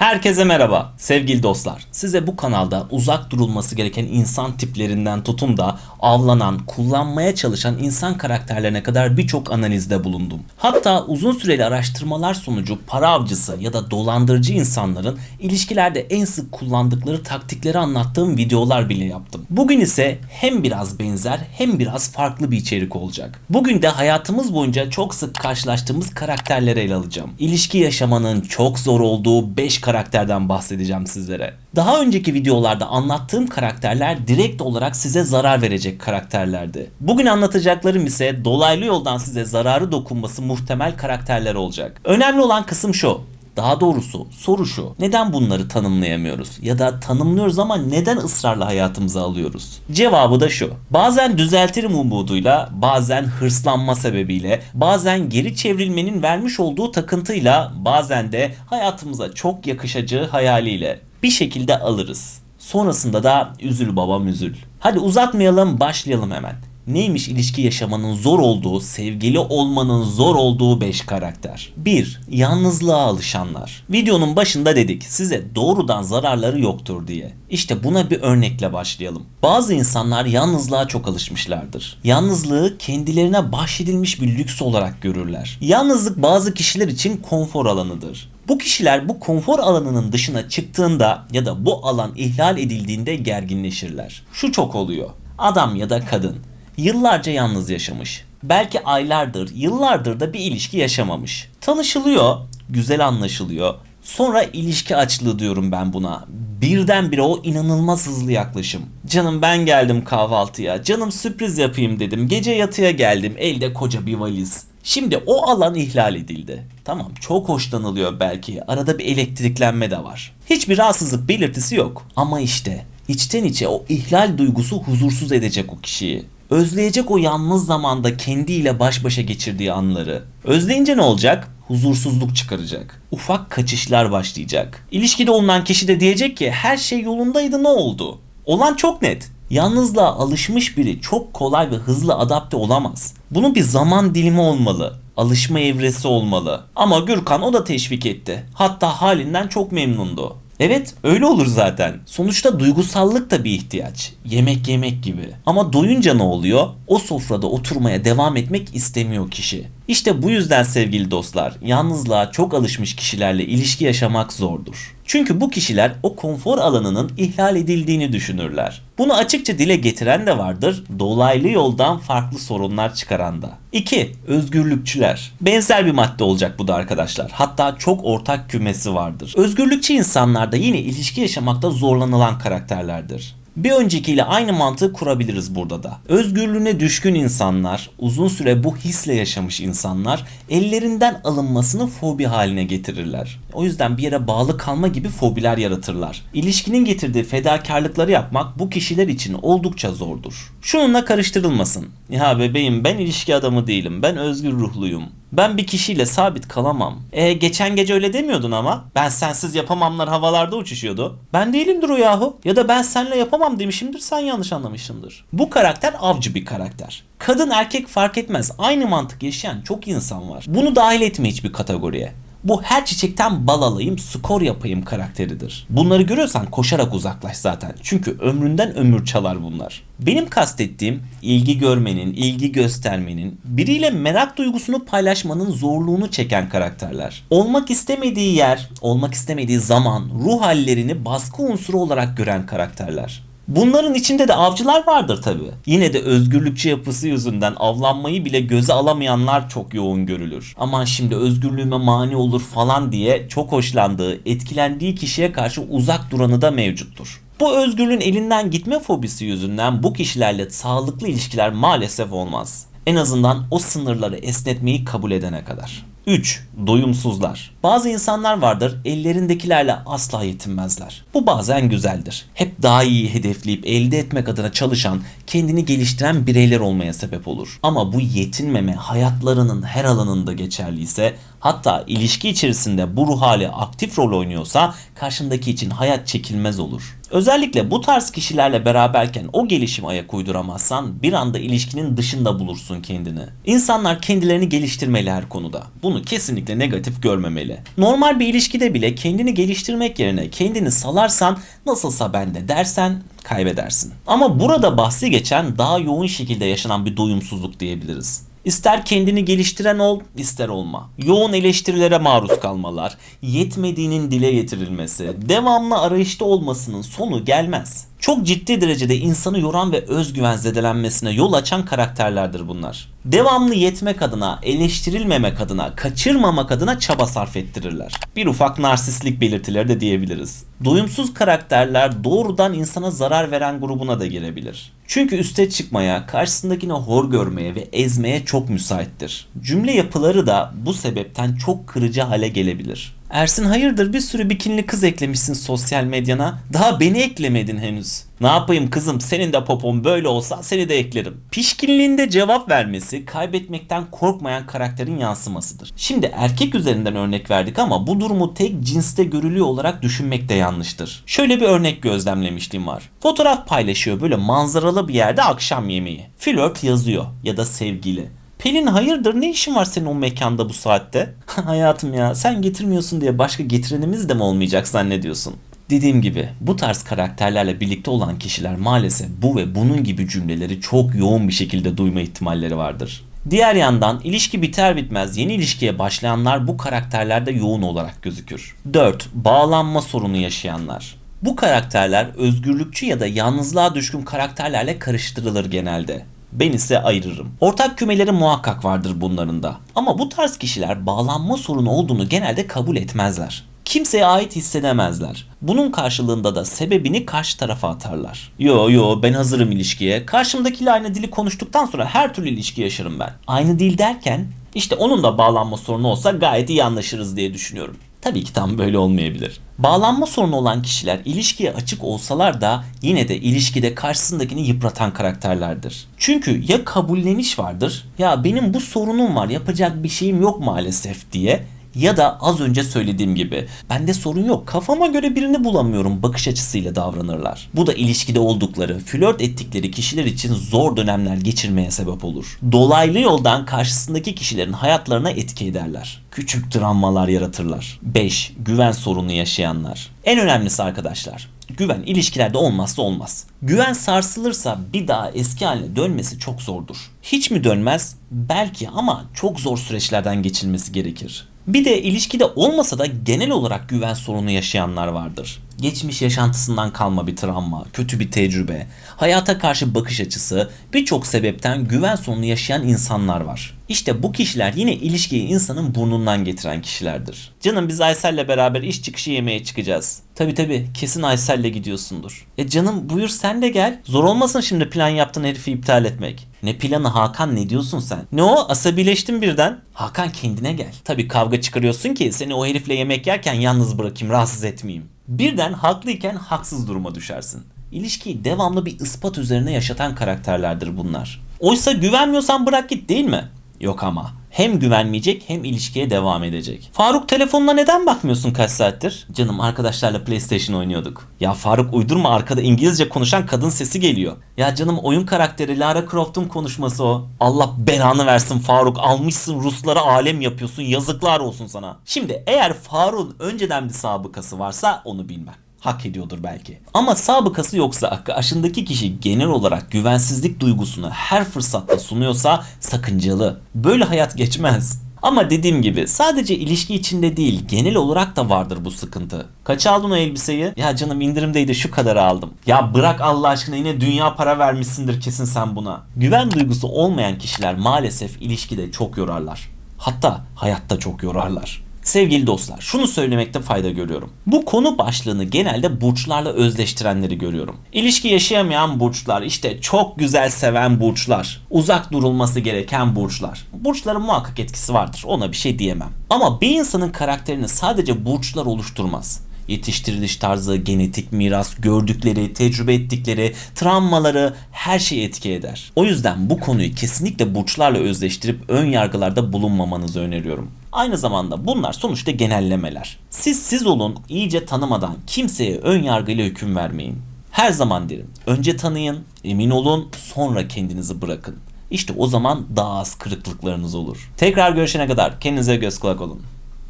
Herkese merhaba sevgili dostlar. Size bu kanalda uzak durulması gereken insan tiplerinden tutun da avlanan, kullanmaya çalışan insan karakterlerine kadar birçok analizde bulundum. Hatta uzun süreli araştırmalar sonucu para avcısı ya da dolandırıcı insanların ilişkilerde en sık kullandıkları taktikleri anlattığım videolar bile yaptım. Bugün ise hem biraz benzer hem biraz farklı bir içerik olacak. Bugün de hayatımız boyunca çok sık karşılaştığımız karakterleri ele alacağım. İlişki yaşamanın çok zor olduğu 5 karakterden bahsedeceğim sizlere. Daha önceki videolarda anlattığım karakterler direkt olarak size zarar verecek karakterlerdi. Bugün anlatacaklarım ise dolaylı yoldan size zararı dokunması muhtemel karakterler olacak. Önemli olan kısım şu. Daha doğrusu soru şu. Neden bunları tanımlayamıyoruz? Ya da tanımlıyoruz ama neden ısrarla hayatımıza alıyoruz? Cevabı da şu. Bazen düzeltirim umuduyla, bazen hırslanma sebebiyle, bazen geri çevrilmenin vermiş olduğu takıntıyla, bazen de hayatımıza çok yakışacağı hayaliyle bir şekilde alırız. Sonrasında da üzül babam üzül. Hadi uzatmayalım başlayalım hemen. Neymiş ilişki yaşamanın zor olduğu, sevgili olmanın zor olduğu 5 karakter? 1. Yalnızlığa alışanlar. Videonun başında dedik size doğrudan zararları yoktur diye. İşte buna bir örnekle başlayalım. Bazı insanlar yalnızlığa çok alışmışlardır. Yalnızlığı kendilerine bahşedilmiş bir lüks olarak görürler. Yalnızlık bazı kişiler için konfor alanıdır. Bu kişiler bu konfor alanının dışına çıktığında ya da bu alan ihlal edildiğinde gerginleşirler. Şu çok oluyor. Adam ya da kadın yıllarca yalnız yaşamış. Belki aylardır, yıllardır da bir ilişki yaşamamış. Tanışılıyor, güzel anlaşılıyor. Sonra ilişki açlığı diyorum ben buna. Birdenbire o inanılmaz hızlı yaklaşım. Canım ben geldim kahvaltıya. Canım sürpriz yapayım dedim. Gece yatıya geldim. Elde koca bir valiz. Şimdi o alan ihlal edildi. Tamam çok hoşlanılıyor belki. Arada bir elektriklenme de var. Hiçbir rahatsızlık belirtisi yok. Ama işte içten içe o ihlal duygusu huzursuz edecek o kişiyi. Özleyecek o yalnız zamanda kendiyle baş başa geçirdiği anları. Özleyince ne olacak? Huzursuzluk çıkaracak. Ufak kaçışlar başlayacak. İlişkide olunan kişi de diyecek ki her şey yolundaydı ne oldu? Olan çok net. Yalnızlığa alışmış biri çok kolay ve hızlı adapte olamaz. Bunun bir zaman dilimi olmalı. Alışma evresi olmalı. Ama Gürkan o da teşvik etti. Hatta halinden çok memnundu. Evet öyle olur zaten. Sonuçta duygusallık da bir ihtiyaç. Yemek yemek gibi. Ama doyunca ne oluyor? O sofrada oturmaya devam etmek istemiyor kişi. İşte bu yüzden sevgili dostlar, yalnızlığa çok alışmış kişilerle ilişki yaşamak zordur. Çünkü bu kişiler o konfor alanının ihlal edildiğini düşünürler. Bunu açıkça dile getiren de vardır, dolaylı yoldan farklı sorunlar çıkaran da. 2. Özgürlükçüler. Benzer bir madde olacak bu da arkadaşlar. Hatta çok ortak kümesi vardır. Özgürlükçü insanlar da yine ilişki yaşamakta zorlanılan karakterlerdir. Bir öncekiyle aynı mantığı kurabiliriz burada da. Özgürlüğüne düşkün insanlar, uzun süre bu hisle yaşamış insanlar ellerinden alınmasını fobi haline getirirler. O yüzden bir yere bağlı kalma gibi fobiler yaratırlar. İlişkinin getirdiği fedakarlıkları yapmak bu kişiler için oldukça zordur. Şununla karıştırılmasın. Ya bebeğim ben ilişki adamı değilim. Ben özgür ruhluyum. Ben bir kişiyle sabit kalamam. E geçen gece öyle demiyordun ama. Ben sensiz yapamamlar havalarda uçuşuyordu. Ben değilimdir o yahu. Ya da ben seninle yapamam demişimdir sen yanlış anlamışsındır. Bu karakter avcı bir karakter. Kadın erkek fark etmez. Aynı mantık yaşayan çok insan var. Bunu dahil etme hiçbir kategoriye. Bu her çiçekten bal alayım, skor yapayım karakteridir. Bunları görüyorsan koşarak uzaklaş zaten. Çünkü ömründen ömür çalar bunlar. Benim kastettiğim ilgi görmenin, ilgi göstermenin, biriyle merak duygusunu paylaşmanın zorluğunu çeken karakterler. Olmak istemediği yer, olmak istemediği zaman, ruh hallerini baskı unsuru olarak gören karakterler. Bunların içinde de avcılar vardır tabi. Yine de özgürlükçü yapısı yüzünden avlanmayı bile göze alamayanlar çok yoğun görülür. Aman şimdi özgürlüğüme mani olur falan diye çok hoşlandığı, etkilendiği kişiye karşı uzak duranı da mevcuttur. Bu özgürlüğün elinden gitme fobisi yüzünden bu kişilerle sağlıklı ilişkiler maalesef olmaz. En azından o sınırları esnetmeyi kabul edene kadar. 3. Doyumsuzlar. Bazı insanlar vardır ellerindekilerle asla yetinmezler. Bu bazen güzeldir. Hep daha iyi hedefleyip elde etmek adına çalışan, kendini geliştiren bireyler olmaya sebep olur. Ama bu yetinmeme hayatlarının her alanında geçerliyse Hatta ilişki içerisinde bu ruh hali aktif rol oynuyorsa karşındaki için hayat çekilmez olur. Özellikle bu tarz kişilerle beraberken o gelişim ayak uyduramazsan bir anda ilişkinin dışında bulursun kendini. İnsanlar kendilerini geliştirmeli her konuda. Bunu kesinlikle negatif görmemeli. Normal bir ilişkide bile kendini geliştirmek yerine kendini salarsan nasılsa bende dersen kaybedersin. Ama burada bahsi geçen daha yoğun şekilde yaşanan bir doyumsuzluk diyebiliriz. İster kendini geliştiren ol, ister olma. Yoğun eleştirilere maruz kalmalar, yetmediğinin dile getirilmesi, devamlı arayışta olmasının sonu gelmez. Çok ciddi derecede insanı yoran ve özgüven zedelenmesine yol açan karakterlerdir bunlar. Devamlı yetmek adına, eleştirilmemek adına, kaçırmamak adına çaba sarf ettirirler. Bir ufak narsistlik belirtileri de diyebiliriz. Doyumsuz karakterler doğrudan insana zarar veren grubuna da girebilir. Çünkü üste çıkmaya, karşısındakini hor görmeye ve ezmeye çok müsaittir. Cümle yapıları da bu sebepten çok kırıcı hale gelebilir. Ersin hayırdır bir sürü bikinli kız eklemişsin sosyal medyana. Daha beni eklemedin henüz. Ne yapayım kızım senin de popon böyle olsa seni de eklerim. Pişkinliğinde cevap vermesi kaybetmekten korkmayan karakterin yansımasıdır. Şimdi erkek üzerinden örnek verdik ama bu durumu tek cinste görülüyor olarak düşünmek de yanlıştır. Şöyle bir örnek gözlemlemişliğim var. Fotoğraf paylaşıyor böyle manzaralı bir yerde akşam yemeği. Flört yazıyor ya da sevgili. Pelin hayırdır ne işin var senin o mekanda bu saatte? Hayatım ya sen getirmiyorsun diye başka getirenimiz de mi olmayacak zannediyorsun? Dediğim gibi bu tarz karakterlerle birlikte olan kişiler maalesef bu ve bunun gibi cümleleri çok yoğun bir şekilde duyma ihtimalleri vardır. Diğer yandan ilişki biter bitmez yeni ilişkiye başlayanlar bu karakterlerde yoğun olarak gözükür. 4. Bağlanma sorunu yaşayanlar. Bu karakterler özgürlükçü ya da yalnızlığa düşkün karakterlerle karıştırılır genelde. Ben ise ayırırım. Ortak kümeleri muhakkak vardır bunların da. Ama bu tarz kişiler bağlanma sorunu olduğunu genelde kabul etmezler. Kimseye ait hissedemezler. Bunun karşılığında da sebebini karşı tarafa atarlar. Yo yo ben hazırım ilişkiye. Karşımdakiyle aynı dili konuştuktan sonra her türlü ilişki yaşarım ben. Aynı dil derken işte onun da bağlanma sorunu olsa gayet iyi anlaşırız diye düşünüyorum. Tabii ki tam böyle olmayabilir. Bağlanma sorunu olan kişiler ilişkiye açık olsalar da yine de ilişkide karşısındakini yıpratan karakterlerdir. Çünkü ya kabulleniş vardır ya benim bu sorunum var yapacak bir şeyim yok maalesef diye ya da az önce söylediğim gibi bende sorun yok kafama göre birini bulamıyorum bakış açısıyla davranırlar. Bu da ilişkide oldukları, flört ettikleri kişiler için zor dönemler geçirmeye sebep olur. Dolaylı yoldan karşısındaki kişilerin hayatlarına etki ederler. Küçük travmalar yaratırlar. 5. Güven sorunu yaşayanlar. En önemlisi arkadaşlar güven ilişkilerde olmazsa olmaz. Güven sarsılırsa bir daha eski haline dönmesi çok zordur. Hiç mi dönmez? Belki ama çok zor süreçlerden geçilmesi gerekir. Bir de ilişkide olmasa da genel olarak güven sorunu yaşayanlar vardır. Geçmiş yaşantısından kalma bir travma, kötü bir tecrübe, hayata karşı bakış açısı, birçok sebepten güven sorunu yaşayan insanlar var. İşte bu kişiler yine ilişkiyi insanın burnundan getiren kişilerdir. Canım biz Aysel'le beraber iş çıkışı yemeğe çıkacağız. Tabi tabi kesin Aysel'le gidiyorsundur. E canım buyur sen de gel. Zor olmasın şimdi plan yaptığın herifi iptal etmek. Ne planı Hakan ne diyorsun sen? Ne o asabileştin birden. Hakan kendine gel. Tabi kavga çıkarıyorsun ki seni o herifle yemek yerken yalnız bırakayım rahatsız etmeyeyim. Birden haklıyken haksız duruma düşersin. İlişkiyi devamlı bir ispat üzerine yaşatan karakterlerdir bunlar. Oysa güvenmiyorsan bırak git değil mi? Yok ama. Hem güvenmeyecek hem ilişkiye devam edecek. Faruk telefonuna neden bakmıyorsun kaç saattir? Canım arkadaşlarla PlayStation oynuyorduk. Ya Faruk uydurma arkada İngilizce konuşan kadın sesi geliyor. Ya canım oyun karakteri Lara Croft'un konuşması o. Allah belanı versin Faruk almışsın Ruslara alem yapıyorsun yazıklar olsun sana. Şimdi eğer Faruk'un önceden bir sabıkası varsa onu bilmem hak ediyordur belki. Ama sabıkası yoksa karşındaki kişi genel olarak güvensizlik duygusunu her fırsatta sunuyorsa sakıncalı. Böyle hayat geçmez. Ama dediğim gibi sadece ilişki içinde değil genel olarak da vardır bu sıkıntı. Kaç aldın o elbiseyi? Ya canım indirimdeydi şu kadar aldım. Ya bırak Allah aşkına yine dünya para vermişsindir kesin sen buna. Güven duygusu olmayan kişiler maalesef ilişkide çok yorarlar. Hatta hayatta çok yorarlar. Sevgili dostlar, şunu söylemekte fayda görüyorum. Bu konu başlığını genelde burçlarla özleştirenleri görüyorum. İlişki yaşayamayan burçlar, işte çok güzel seven burçlar, uzak durulması gereken burçlar. Burçların muhakkak etkisi vardır, ona bir şey diyemem. Ama bir insanın karakterini sadece burçlar oluşturmaz. Yetiştiriliş tarzı, genetik miras, gördükleri, tecrübe ettikleri, travmaları her şey etki eder. O yüzden bu konuyu kesinlikle burçlarla özleştirip ön yargılarda bulunmamanızı öneriyorum. Aynı zamanda bunlar sonuçta genellemeler. Siz siz olun, iyice tanımadan kimseye ön yargıyla hüküm vermeyin. Her zaman derim. Önce tanıyın, emin olun, sonra kendinizi bırakın. İşte o zaman daha az kırıklıklarınız olur. Tekrar görüşene kadar kendinize göz kulak olun.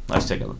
Hoşçakalın.